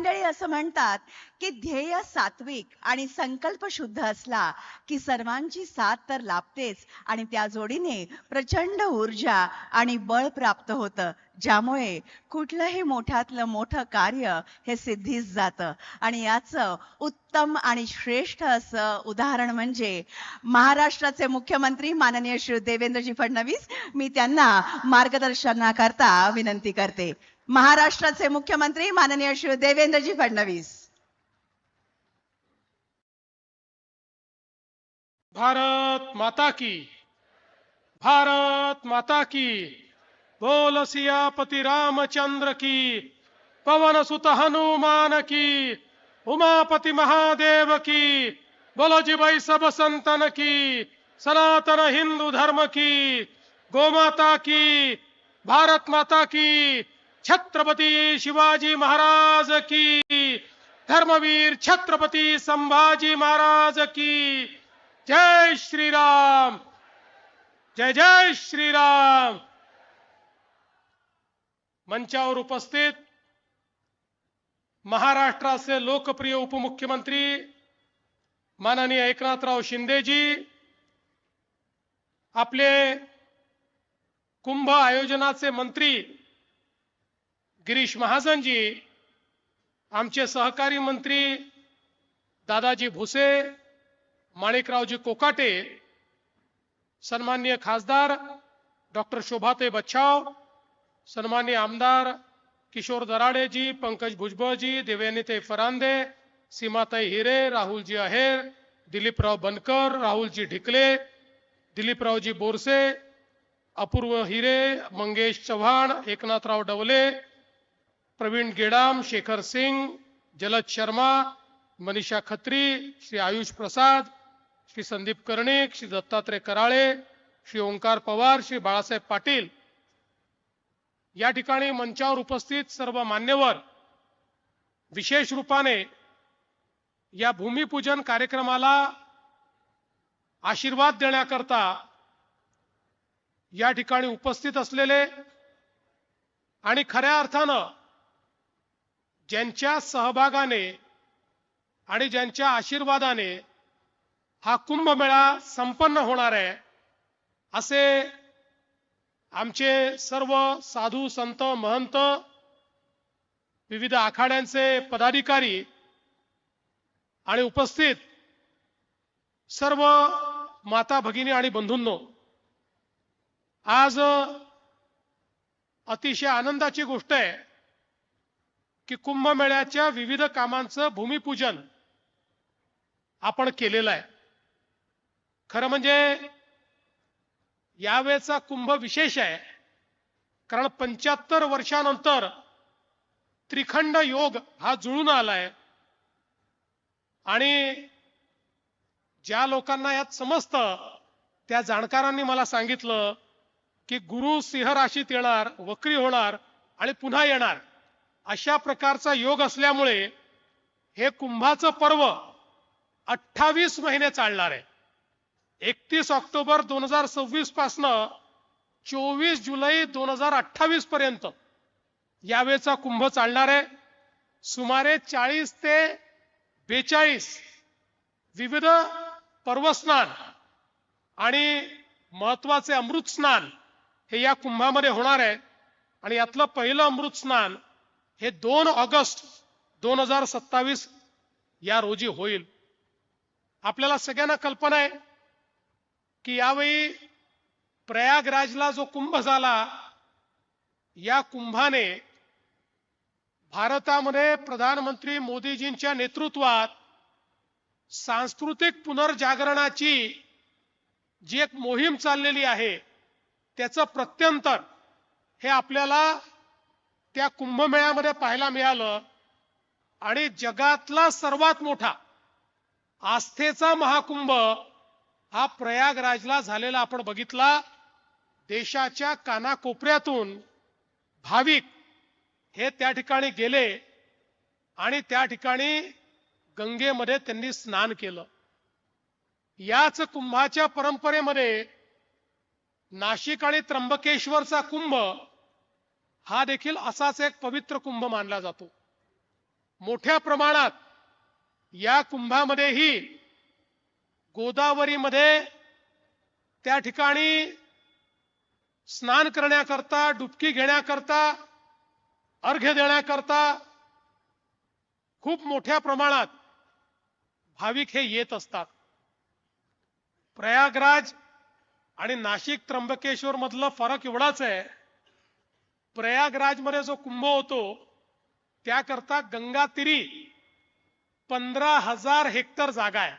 मंडळी असं म्हणतात की ध्येय सात्विक आणि संकल्प शुद्ध असला की सर्वांची साथ तर लाभतेच आणि त्या जोडीने प्रचंड ऊर्जा आणि बळ प्राप्त होतं. ज्यामुळे कुठलंही मोठ्यातलं मोठं कार्य हे सिद्धीस जातं. आणि याचं उत्तम आणि श्रेष्ठ असं उदाहरण म्हणजे महाराष्ट्राचे मुख्यमंत्री माननीय श्री देवेंद्रजी फडणवीस मी त्यांना मार्गदर्शनाकरता विनंती करते. महाराष्ट्राचे मुख्यमंत्री माननीय श्री देवेंद्रजी फडणवीस। भारत माता की, भारत माता की, बोल सियापति रामचंद्र की, पवन सुत हनुमान की, उमापति महादेव की, बोलो जी भाई सब संतन की, सनातन हिंदू धर्म की, गोमाता की, भारत माता की छत्रपति शिवाजी महाराज की। धर्मवीर छत्रपति संभाजी महाराज की। जय श्री राम जय जय श्री राम मंचावर उपस्थित महाराष्ट्राचे लोकप्रिय उपमुख्यमंत्री माननीय एकनाथराव शिंदेजी आपले कुंभ आयोजनाचे मंत्री गिरीश महाजनजी आमचे सहकारी मंत्री दादाजी भुसे, माणिकरावजी कोकाटे, सन्माननीय खासदार डॉक्टर शोभाते बच्छाव, सन्माननीय आमदार किशोर दराडे जी, पंकज भुजबळजी देवयानीताई फरांदे, सीमाताई हिरे, राहुलजी अहेर, दिलीपराव बनकर, राहुलजी ढिकले, दिलीपरावजी बोरसे, अपूर्व हिरे, मंगेश चव्हाण, एकनाथराव डवले प्रवीण गेडाम शेखर सिंग जलद शर्मा मनीषा खत्री श्री आयुष प्रसाद श्री संदीप कर्णिक श्री दत्तात्रय कराळे श्री ओंकार पवार श्री बाळासाहेब पाटील. या ठिकाणी मंचावर उपस्थित सर्व मान्यवर विशेष रूपाने या भूमिपूजन कार्यक्रमाला आशीर्वाद देण्याकरता या ठिकाणी उपस्थित असलेले आणि खऱ्या अर्थानं ज्यांच्या सहभागाने आणि ज्यांच्या आशीर्वादाने हा कुंभमेळा संपन्न होणार आहे असे आमचे सर्व साधू संत महंत विविध आखाड्यांचे पदाधिकारी आणि उपस्थित सर्व माता भगिनी आणि बंधूंनो आज अतिशय आनंदाची गोष्ट आहे की कुंभमेळ्याच्या विविध कामांचं भूमिपूजन आपण केलेलं आहे. खरं म्हणजे यावेळेचा कुंभ विशेष आहे. कारण पंच्याहत्तर वर्षानंतर त्रिखंड योग हा जुळून आलाय. आणि ज्या लोकांना यात समजतं त्या जाणकारांनी मला सांगितलं की गुरु सिंह राशीत येणार वक्री होणार आणि पुन्हा येणार. अशा प्रकारचा योग असल्यामुळे हे कुंभाचं पर्व अठ्ठावीस महिने चालणार आहे. एकतीस ऑक्टोबर दोन हजार सव्वीस पासनं चोवीस जुलै दोन हजार अठ्ठावीस पर्यंत यावेळेचा कुंभ चालणार आहे. सुमारे चाळीस ते बेचाळीस विविध पर्वस्नान आणि महत्त्वाचे अमृत स्नान हे या कुंभामध्ये होणार आहे. आणि यातलं पहिलं अमृत स्नान हे दोन ऑगस्ट दोन हजार सत्तावीस या रोजी होईल. आपल्याला सगळ्यांना कल्पना आहे की यावेळी प्रयागराजला जो कुंभ झाला या कुंभाने भारतामध्ये प्रधानमंत्री मोदीजींच्या नेतृत्वात सांस्कृतिक पुनर्जागरणाची जी एक मोहीम चाललेली आहे त्याचं प्रत्यंतर हे आपल्याला त्या कुंभमेळ्यामध्ये पाहायला मिळालं. आणि जगातला सर्वात मोठा आस्थेचा महाकुंभ हा प्रयागराजला झालेला आपण बघितला. देशाच्या कानाकोपऱ्यातून भाविक हे त्या ठिकाणी गेले आणि त्या ठिकाणी गंगेमध्ये त्यांनी स्नान केलं. याच कुंभाच्या परंपरेमध्ये नाशिक आणि त्र्यंबकेश्वरचा कुंभ हा देखील असाच एक पवित्र कुंभ मानला जातो. मोठ्या प्रमाणात या कुंभामध्येही गोदावरीमध्ये त्या ठिकाणी स्नान करण्याकरता डुबकी घेण्याकरता अर्घ्य देण्याकरता खूप मोठ्या प्रमाणात भाविक हे येत असतात. प्रयागराज आणि नाशिक त्र्यंबकेश्वर मधलं फरक एवढाच आहे प्रयागराजमध्ये जो कुंभ होतो त्याकरता गंगातिरी पंधरा हजार हेक्टर जागा आहे.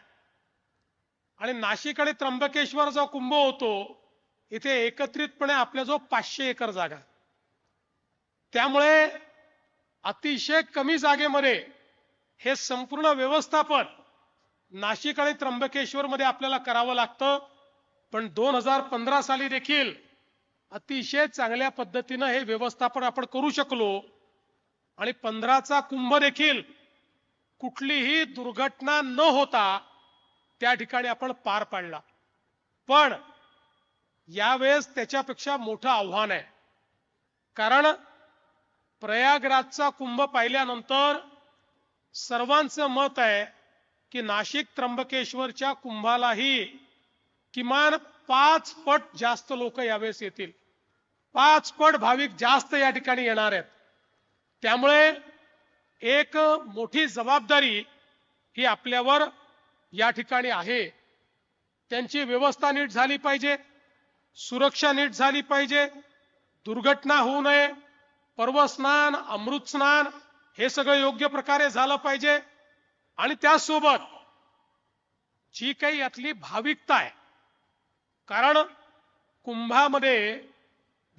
आणि नाशिक आणि त्र्यंबकेश्वर जो कुंभ होतो इथे एकत्रितपणे आपल्या जो पाचशे एकर जागा त्यामुळे अतिशय कमी जागेमध्ये हे संपूर्ण व्यवस्थापन नाशिक आणि त्र्यंबकेश्वर मध्ये आपल्याला करावं लागतं. पण दोन हजार पंधरा साली देखील अतिशय चांगल्या पद्धतीनं हे व्यवस्थापन आपण करू शकलो. आणि पंधराचा कुंभ देखील कुठलीही दुर्घटना न होता त्या ठिकाणी आपण पार पाडला. पण यावेळेस त्याच्यापेक्षा मोठं आव्हान आहे. कारण प्रयागराजचा कुंभ पाहिल्यानंतर सर्वांचं मत आहे की नाशिक त्र्यंबकेश्वरच्या कुंभालाही किमान पाच पट जास्त लोक यावेळेस येतील. पाच पट भाविक जास्त या ठिकाणी येणार आहेत. त्यामुळे एक मोठी जबाबदारी ही आपल्यावर या ठिकाणी आहे. त्यांची व्यवस्था नीट झाली पाहिजे सुरक्षा नीट झाली पाहिजे दुर्घटना होऊ नये पर्वस्नान अमृतस्नान अमृत स्नान हे सगळं योग्य प्रकारे झालं पाहिजे. आणि त्यासोबत जी काही यातली भाविकता आहे कारण कुंभामध्ये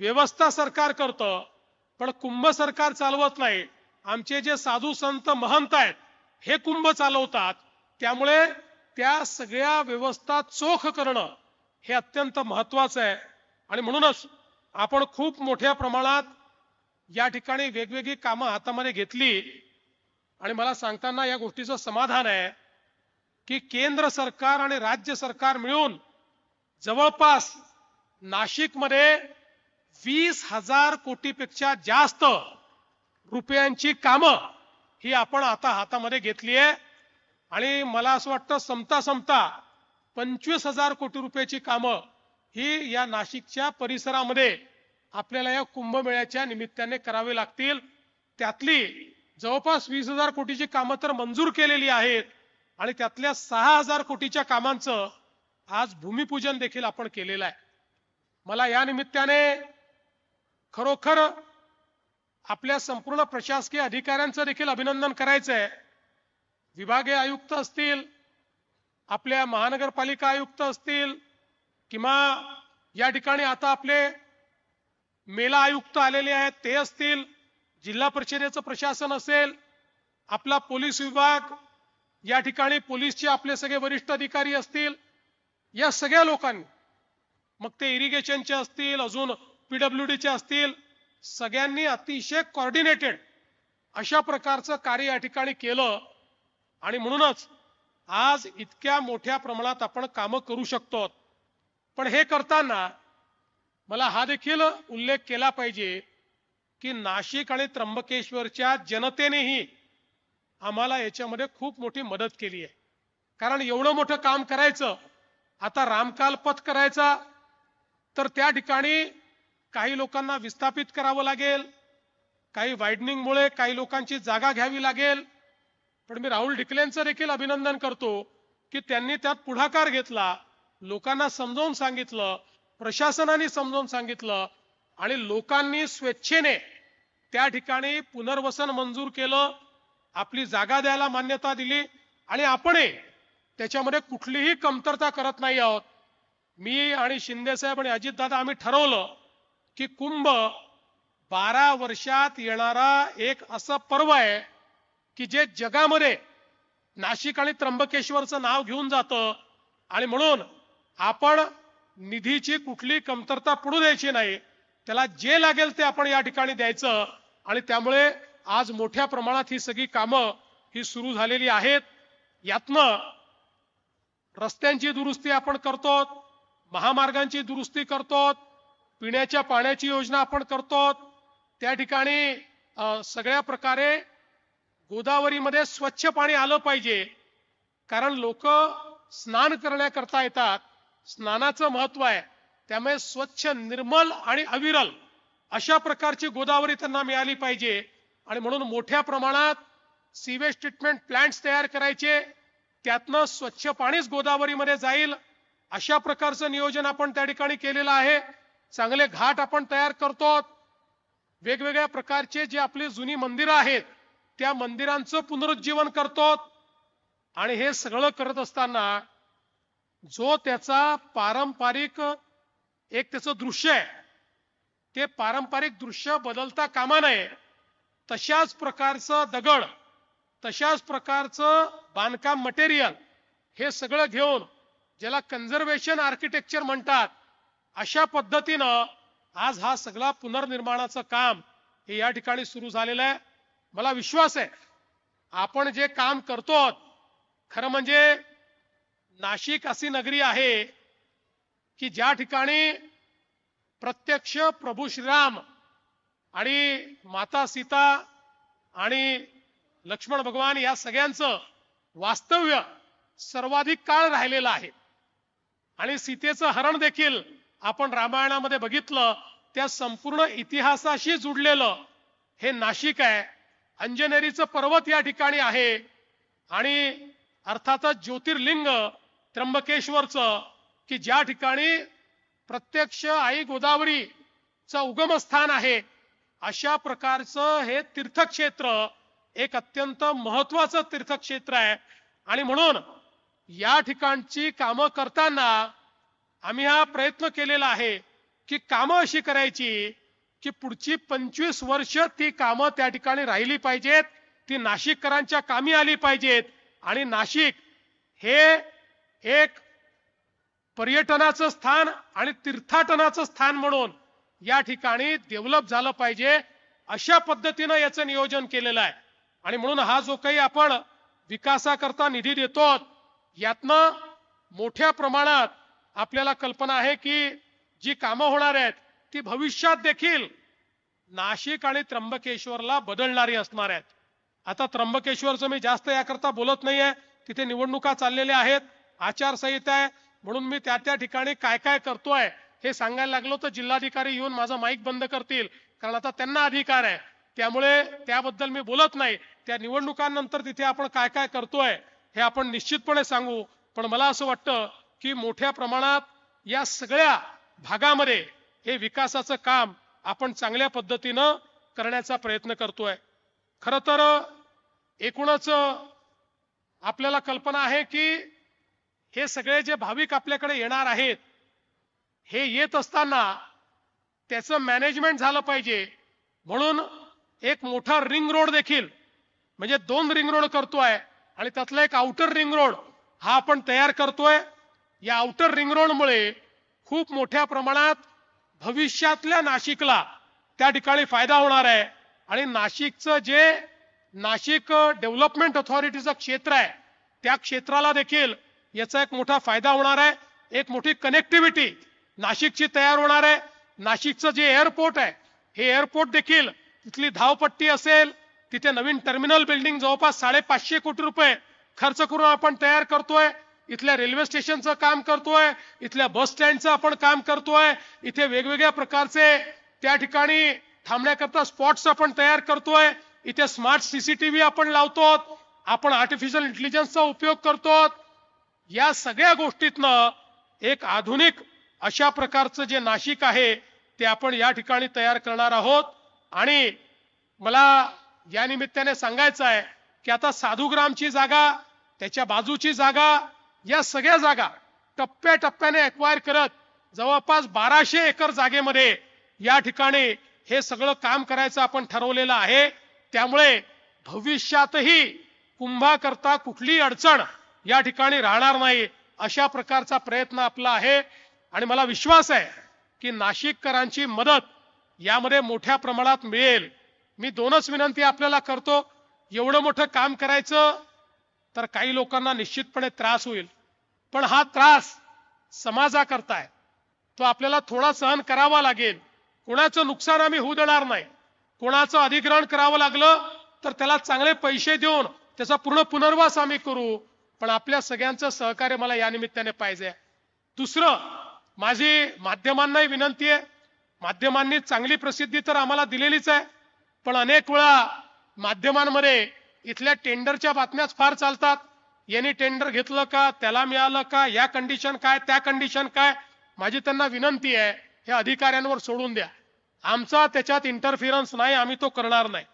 व्यवस्था सरकार करतं पण कुंभ सरकार चालवत नाही. आमचे जे साधू संत महंत आहेत हे कुंभ चालवतात. त्यामुळे त्या सगळ्या व्यवस्था चोख करणं हे अत्यंत महत्वाचं आहे. आणि म्हणूनच आपण खूप मोठ्या प्रमाणात या ठिकाणी वेगवेगळी कामं हातामध्ये घेतली. आणि मला सांगताना या गोष्टीचं समाधान आहे की केंद्र सरकार आणि राज्य सरकार मिळून जवळपास नाशिकमध्ये वीस हजार कोटीपेक्षा जास्त रुपयांची कामं ही आपण आता हातामध्ये घेतली आहे. आणि मला असं वाटतं समता समता पंचवीस हजार कोटी रुपयाची कामं ही या नाशिकच्या परिसरामध्ये आपल्याला या कुंभमेळ्याच्या निमित्ताने करावे लागतील. त्यातली जवळपास वीस हजार कोटीची कामं तर मंजूर केलेली आहेत. आणि त्यातल्या सहा हजार कोटीच्या कामांचं आज भूमिपूजन देखील आपण केलेलं आहे. मला या निमित्ताने खरोखर आपल्या संपूर्ण प्रशासकीय अधिकाऱ्यांचं देखील अभिनंदन करायचं आहे विभागीय आयुक्त असतील आपल्या महानगरपालिका आयुक्त असतील किंवा या ठिकाणी आता आपले मेला आयुक्त आलेले आहेत ते असतील जिल्हा परिषदेचं प्रशासन असेल आपला पोलीस विभाग या ठिकाणी पोलीसचे आपले सगळे वरिष्ठ अधिकारी असतील या सगळ्या लोकांनी मग ते इरिगेशनचे असतील अजून पीडब्ल्यू डीचे असतील सगळ्यांनी अतिशय कॉर्डिनेटेड अशा प्रकारचं कार्य या ठिकाणी केलं. आणि म्हणूनच आज इतक्या मोठ्या प्रमाणात आपण कामं करू शकतो. पण हे करताना मला हा देखील उल्लेख केला पाहिजे की नाशिक आणि त्र्यंबकेश्वरच्या जनतेनेही आम्हाला याच्यामध्ये खूप मोठी मदत केली आहे. कारण एवढं मोठं काम करायचं आता रामकाल पथ करायचा तर त्या ठिकाणी काही लोकांना विस्थापित करावं लागेल. काही वायडनिंगमुळे काही लोकांची जागा घ्यावी लागेल. पण मी राहुल ढिकलेंचं देखील अभिनंदन करतो की त्यांनी त्यात पुढाकार घेतला. लोकांना समजावून सांगितलं प्रशासनाने समजावून सांगितलं आणि लोकांनी स्वेच्छेने त्या ठिकाणी पुनर्वसन मंजूर केलं आपली जागा द्यायला मान्यता दिली आणि आपणही त्याच्यामध्ये कुठलीही कमतरता करत नाही आहोत. मी आणि शिंदे साहेब आणि अजितदादा आम्ही ठरवलं की कुंभ बारा वर्षात येणारा एक असं पर्व आहे की जे जगामध्ये नाशिक आणि त्र्यंबकेश्वरचं नाव घेऊन जातं. आणि म्हणून आपण निधीची कुठली कमतरता पडू द्यायची नाही. त्याला जे लागेल ते आपण या ठिकाणी द्यायचं. आणि त्यामुळे आज मोठ्या प्रमाणात ही सगळी कामं ही सुरू झालेली आहेत. यातनं रस्त्यांची दुरुस्ती आपण करतो महामार्गांची दुरुस्ती करतो पिण्याच्या पाण्याची योजना आपण करतो त्या ठिकाणी सगळ्या प्रकारे गोदावरीमध्ये स्वच्छ पाणी आलं पाहिजे. कारण लोक स्नान करण्याकरता येतात. स्नानाचं महत्त्व आहे. त्यामुळे स्वच्छ निर्मल आणि अविरल अशा प्रकारची गोदावरी त्यांना मिळाली पाहिजे. आणि म्हणून मोठ्या प्रमाणात सीवेज ट्रीटमेंट प्लांट्स तयार करायचे. त्यातनं स्वच्छ पाणीच गोदावरीमध्ये जाईल. अशा प्रकारचं नियोजन आपण त्या ठिकाणी केलेलं आहे. चांगले घाट आपण तयार करतो वेगवेगळ्या प्रकारचे जे आपली जुनी मंदिरं आहेत त्या मंदिरांचं पुनरुज्जीवन करतो आणि हे सगळं करत असताना जो त्याचा पारंपरिक एक त्याचं दृश्य आहे ते पारंपरिक दृश्य बदलता कामा नये. तशाच प्रकारचं दगड तशाच प्रकारचं बांधकाम मटेरियल हे सगळं घेऊन ज्याला कन्झर्वेशन आर्किटेक्चर म्हणतात अशा पद्धतीनं आज हा सगळा पुनर्निर्माणाचं काम हे या ठिकाणी सुरू झालेलं आहे. मला विश्वास आहे आपण जे काम करतो खरं म्हणजे नाशिक अशी नगरी आहे की ज्या ठिकाणी प्रत्यक्ष प्रभू श्रीराम आणि माता सीता आणि लक्ष्मण भगवान या सगळ्यांचं वास्तव्य सर्वाधिक काळ राहिलेलं आहे. आणि सीतेचं हरण देखील आपण रामायणामध्ये बघितलं त्या संपूर्ण इतिहासाशी जुडलेलं हे नाशिक आहे. अंजनेरीचं पर्वत या ठिकाणी आहे. आणि अर्थातच ज्योतिर्लिंग त्र्यंबकेश्वरचं की ज्या ठिकाणी प्रत्यक्ष आई गोदावरीचं उगमस्थान आहे अशा प्रकारचं हे तीर्थक्षेत्र एक अत्यंत महत्वाचं तीर्थक्षेत्र आहे. आणि म्हणून या ठिकाणची कामं करताना आम्ही हा प्रयत्न केलेला आहे की कामं अशी करायची की पुढची पंचवीस वर्ष ती कामं त्या ठिकाणी राहिली पाहिजेत ती नाशिककरांच्या कामी आली पाहिजेत आणि नाशिक हे एक पर्यटनाचं स्थान आणि तीर्थाटनाचं स्थान म्हणून या ठिकाणी डेव्हलप झालं पाहिजे अशा पद्धतीनं याचं नियोजन केलेलं आहे. आणि म्हणून हा जो काही आपण विकासाकरता निधी देतो यातनं मोठ्या प्रमाणात आपल्याला कल्पना आहे की जी कामं होणार आहेत ती भविष्यात देखील नाशिक आणि त्र्यंबकेश्वरला बदलणारी असणार आहेत. आता त्र्यंबकेश्वरचं मी जास्त याकरता बोलत नाहीये तिथे निवडणुका चाललेल्या आहेत आचारसंहिता आहे म्हणून मी त्या त्या ठिकाणी काय काय करतोय हे सांगायला लागलो तर जिल्हाधिकारी येऊन माझा माईक बंद करतील कारण आता त्यांना अधिकार आहे. त्यामुळे त्याबद्दल मी बोलत नाही. त्या निवडणुकांनंतर तिथे आपण काय काय करतोय हे आपण निश्चितपणे सांगू पण मला असं वाटतं की मोठ्या प्रमाणात या सगळ्या भागामध्ये हे विकासाचं काम आपण चांगल्या पद्धतीनं करण्याचा प्रयत्न करतोय. खर तर एकूणच आपल्याला कल्पना आहे की हे सगळे जे भाविक आपल्याकडे येणार आहेत हे येत असताना त्याचं मॅनेजमेंट झालं पाहिजे. म्हणून एक मोठा रिंग रोड देखील म्हणजे दोन रिंग रोड करतोय आणि त्यातला एक आउटर रिंग रोड हा आपण तयार करतोय. या आउटर रिंग रोडमुळे खूप मोठ्या प्रमाणात भविष्यातल्या नाशिकला त्या ठिकाणी फायदा होणार आहे. आणि नाशिकचं जे नाशिक डेव्हलपमेंट ऑथॉरिटीचं क्षेत्र आहे त्या क्षेत्राला देखील याचा एक मोठा फायदा होणार आहे. एक मोठी कनेक्टिव्हिटी नाशिकची तयार होणार आहे. नाशिकचं जे एअरपोर्ट आहे हे एअरपोर्ट देखील तिथली धावपट्टी असेल तिथे नवीन टर्मिनल बिल्डिंग जवळपास साडेपाचशे कोटी रुपये खर्च करून आपण तयार करतोय. इथल्या रेल्वे स्टेशनचं काम करतोय इथल्या बस स्टँडचं आपण काम करतोय इथे वेगवेगळ्या प्रकारचे त्या ठिकाणी थांबण्याकरता स्पॉट्स आपण तयार करतोय इथे स्मार्ट सीसीटीव्ही आपण लावतो आपण आर्टिफिशियल इंटेलिजन्सचा उपयोग करतो या सगळ्या गोष्टीतनं एक आधुनिक अशा प्रकारचं जे नाशिक आहे ते आपण या ठिकाणी तयार करणार आहोत. आणि मला या निमित्ताने सांगायचं आहे की आता साधुग्रामची जागा त्याच्या बाजूची जागा या सगळ्या जागा टप्प्याटप्प्याने अक्वायर करत जवळपास बाराशे एकर जागेमध्ये या ठिकाणी हे सगळं काम करायचं आपण ठरवलेलं आहे. त्यामुळे भविष्यातही कुंभाकरता कुठली अडचण या ठिकाणी राहणार नाही अशा प्रकारचा प्रयत्न आपला आहे. आणि मला विश्वास आहे की नाशिककरांची मदत यामध्ये मोठ्या प्रमाणात मिळेल. मी दोनच विनंती आपल्याला करतो. एवढं मोठं काम करायचं तर काही लोकांना निश्चितपणे त्रास होईल. पण हा त्रास समाजाकरता आहे तो आपल्याला थोडा सहन करावा लागेल. कोणाचं नुकसान आम्ही होऊ देणार नाही. कोणाचं अधिग्रहण करावं लागलं तर त्याला चांगले पैसे देऊन त्याचा पूर्ण पुनर्वास आम्ही करू. पण आपल्या सगळ्यांचं सहकार्य मला या निमित्ताने पाहिजे. दुसरं माझी माध्यमांनाही विनंती आहे. माध्यमांनी चांगली प्रसिद्धी तर आम्हाला दिलेलीच आहे. पण अनेक वेळा माध्यमांमध्ये इथल्या टेंडरच्या बातम्याच फार चालतात. यांनी टेंडर घेतलं का त्याला मिळालं का या कंडिशन काय त्या कंडिशन काय? माझी त्यांना विनंती आहे हे अधिकाऱ्यांवर सोडून द्या. आमचा त्याच्यात इंटरफिरन्स नाही आम्ही तो करणार नाही.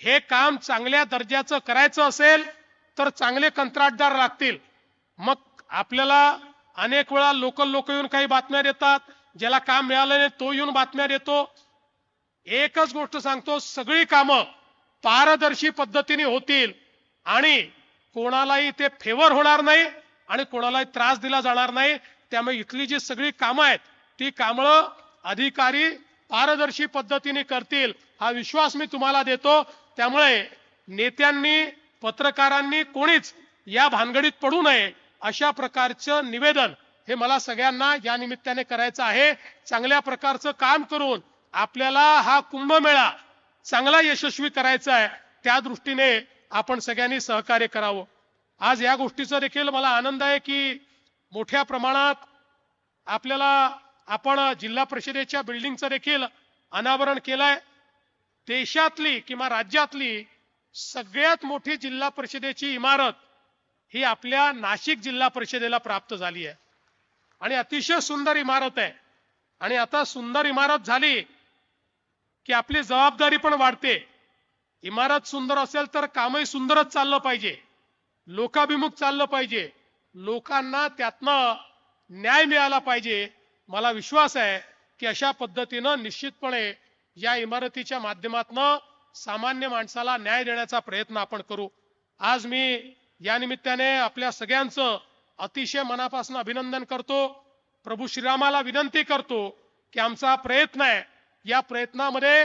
हे काम चांगल्या दर्जाचं करायचं असेल तर चांगले कंत्राटदार लागतील. मग आपल्याला अनेक वेळा लोकल लोक येऊन काही बातम्या देतात ज्याला काम मिळालं नाही तो येऊन बातम्या देतो. एकच गोष्ट सांगतो सगळी कामं पारदर्शी पद्धतीने होतील आणि कोणालाही ते फेवर होणार नाही आणि कोणालाही त्रास दिला जाणार नाही. त्यामुळे इथली जी सगळी कामं आहेत ती कामं अधिकारी पारदर्शी पद्धतीने करतील हा विश्वास मी तुम्हाला देतो. त्यामुळे नेत्यांनी पत्रकारांनी कोणीच या भानगडीत पडू नये अशा प्रकारचं निवेदन हे मला सगळ्यांना या निमित्ताने करायचं आहे. चांगल्या प्रकारचं काम करून आपल्याला हा कुंभमेळा चांगला यशस्वी करायचा आहे त्या दृष्टीने आपण सगळ्यांनी सहकार्य करावं. आज या गोष्टीचा देखील मला आनंद आहे की मोठ्या प्रमाणात आपल्याला आपण जिल्हा परिषदेच्या बिल्डिंगचं देखील अनावरण केलंय. देशातली किंवा राज्यातली सगळ्यात मोठी जिल्हा परिषदेची इमारत ही आपल्या नाशिक जिल्हा परिषदेला प्राप्त झाली आहे. आणि अतिशय सुंदर इमारत आहे. आणि आता सुंदर इमारत झाली की आपली जबाबदारी पण वाढते. इमारत सुंदर असेल तर कामही सुंदरच चाललं पाहिजे. लोकाभिमुख चाललं पाहिजे. लोकांना त्यातनं न्याय मिळाला पाहिजे. मला विश्वास आहे की अशा पद्धतीनं निश्चितपणे या इमारतीच्या माध्यमातनं सामान्य माणसाला न्याय देण्याचा प्रयत्न आपण करू. आज मी या निमित्ताने आपल्या सगळ्यांचं अतिशय मनापासून अभिनंदन करतो. प्रभू श्रीरामाला विनंती करतो की आमचा प्रयत्न आहे या प्रयत्नामध्ये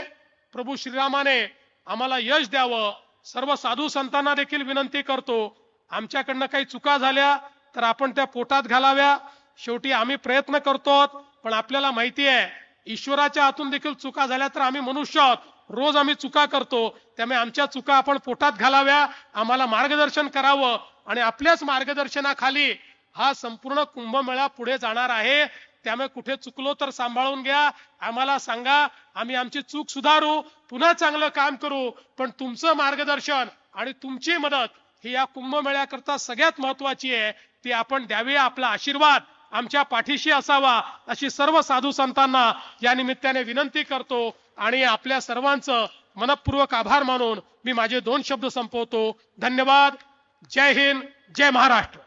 प्रभू श्रीरामाने आम्हाला यश द्यावं. सर्व साधू संतांना देखील विनंती करतो. आमच्याकडनं काही चुका झाल्या तर आपण त्या पोटात घालाव्या. शेवटी आम्ही प्रयत्न करतो पण आपल्याला माहिती आहे ईश्वराच्या हातून देखील चुका झाल्या तर आम्ही मनुष्य आहोत रोज आम्ही चुका करतो त्यामुळे आमच्या चुका आपण पोटात घालाव्या. आम्हाला मार्गदर्शन करावं आणि आपल्याच मार्गदर्शनाखाली हा संपूर्ण कुंभमेळा पुढे जाणार आहे. त्यामुळे कुठे चुकलो तर सांभाळून घ्या. आम्हाला सांगा आम्ही आमची चूक सुधारू पुन्हा चांगलं काम करू. पण तुमचं मार्गदर्शन आणि तुमची मदत ही या कुंभमेळ्याकरता सगळ्यात महत्वाची आहे. ती आपण द्यावी आपला आशीर्वाद आमच्या पाठीशी असावा अशी सर्व साधू संतांना या निमित्ताने विनंती करतो आणि आपल्या सर्वांचं मनपूर्वक आभार मानून मी माझे दोन शब्द संपवतो. धन्यवाद. जय हिंद. जय महाराष्ट्र.